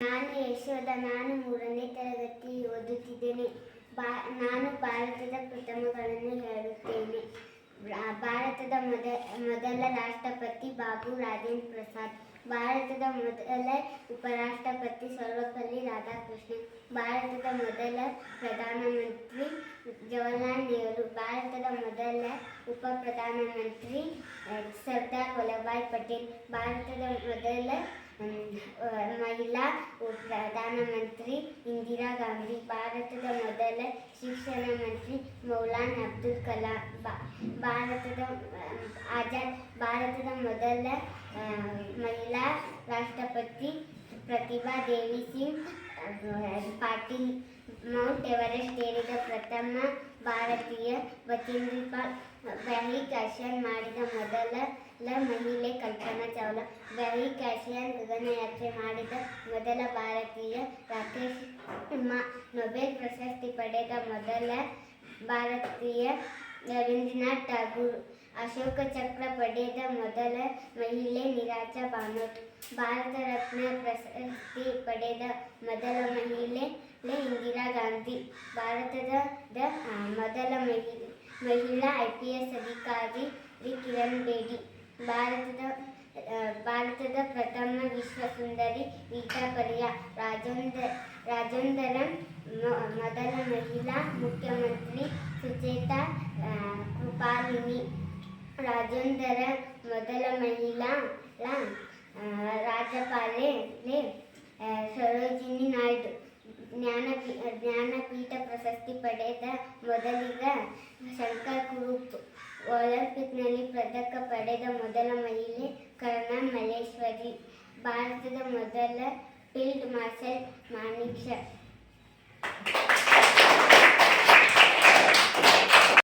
ನಾನು ಯಶೋಧ ನಾನು ಮೂರನೇ ತರಗತಿ ಓದುತ್ತಿದ್ದೇನೆ. ಬಾ, ನಾನು ಭಾರತದ ಪ್ರಥಮಗಳನ್ನು ಹೇಳುತ್ತೇನೆ. ಭಾರತದ ಮೊದ, ಮೊದಲ ರಾಷ್ಟ್ರಪತಿ ಬಾಬು ರಾಜೇಂದ್ರ ಪ್ರಸಾದ್, ಭಾರತದ ಮೊದಲ ಉಪರಾಷ್ಟ್ರಪತಿ ಸರ್ವಪಲ್ಲಿ ರಾಧಾಕೃಷ್ಣನ್ ಭಾರತದ ಮೊದಲ ಪ್ರಧಾನಮಂತ್ರಿ ಜವಾಹರ್ಲಾಲ್ ನೆಹರು, ಭಾರತದ ಮೊದಲ ಉಪ ಪ್ರಧಾನಮಂತ್ರಿ ಸರ್ದಾರ್ ವಲ್ಲಭಾಯ್ ಪಟೇಲ್, ಭಾರತದ ಮೊದಲ ಮಹಿಳಾ ಪ್ರಧಾನಮಂತ್ರಿ ಇಂದಿರಾ ಗಾಂಧಿ, ಭಾರತದ ಮೊದಲ ಶಿಕ್ಷಣ ಮಂತ್ರಿ ಮೌಲಾನ್ ಅಬ್ದುಲ್ ಕಲಾಂ. ಭಾರತದ, ಆಜಾದ್, ಭಾರತದ ಮೊದಲ ಮಹಿಳಾ ರಾಷ್ಟ್ರಪತಿ ಪ್ರತಿಭಾ ದೇವಿ ಸಿಂಗ್ ಪಾಟೀಲ್, ಮೌಂಟ್ ಎವರೆಸ್ಟ್ ಏರಿದ ಪ್ರಥಮ ಭಾರತೀಯ ಬಚೇಂದ್ರಿ ವ್ಯಾಲಿ ಕ್ಯಾಶಿಯನ್ ಮಾಡಿದ ಮೊದಲ ಮಹಿಳೆ ಕಲ್ಪನಾ ಚಾವ್ಲಾ. ಬ್ಯಾಹಿಕಾಶಿಯನ್ ಗಗನಯಾತ್ರೆ ಮಾಡಿದ ಮೊದಲ ಭಾರತೀಯ ರಾಕೇಶ್ ನೊಬೆಲ್ ಪ್ರಶಸ್ತಿ ಪಡೆದ ಮೊದಲ ಭಾರತೀಯ ರವೀಂದ್ರನಾಥ್ ಟಾಗೂರ್ ಅಶೋಕ ಚಕ್ರ ಪಡೆದ ಮೊದಲ ಮಹಿಳೆ ನಿರಾಜಾ ಬಾನೋಟ್ ಭಾರತ ರತ್ನ ಪ್ರಶಸ್ತಿ ಪಡೆದ ಮೊದಲ ಮಹಿಳೆ ಇಂದಿರಾ ಗಾಂಧಿ. ಭಾರತದ ಮೊದಲ ಮಹಿ, ಮಹಿಳಾ ಐ ಪಿ ಎಸ್ ಅಧಿಕಾರಿ ಕಿರಣ್ ಬೇಡಿ. ಭಾರತದ ಭಾರತದ ಪ್ರಥಮ ವಿಶ್ವ ಸುಂದರಿ ರೀಟಾ ಪರಿಯಾ ರಾಜೇಂದ್ರ, ರಾಜೇಂದ್ರನ್ ಮೊದಲ ಮಹಿಳಾ ಮುಖ್ಯಮಂತ್ರಿ ಸುಚೇತಾ ಕೃಪಾಲಿನಿ ರಾಜೇಂದ್ರ ಮೊದಲ ಮಹಿಳಾ ರಾಜ್ಯಪಾಲೆ ಸರೋಜಿನಿ ನಾಯ್ಡು. ಜ್ಞಾನಪೀ ಜ್ಞಾನಪೀಠ ಪ್ರಶಸ್ತಿ ಪಡೆದ ಮೊದಲಿಗ ಶಂಕರ್ ಕುರುಪ್ ಒಲಿಂಪಿಕ್ನಲ್ಲಿ ಪದಕ ಪಡೆದ ಮೊದಲ ಮಹಿಳೆ ಕರ್ಣ ಮಲ್ಲೇಶ್ವರಿ. ಭಾರತದ ಮೊದಲ ಫೀಲ್ಡ್ ಮಾರ್ಷಲ್ ಮಾನಿಕ್ ಶಾ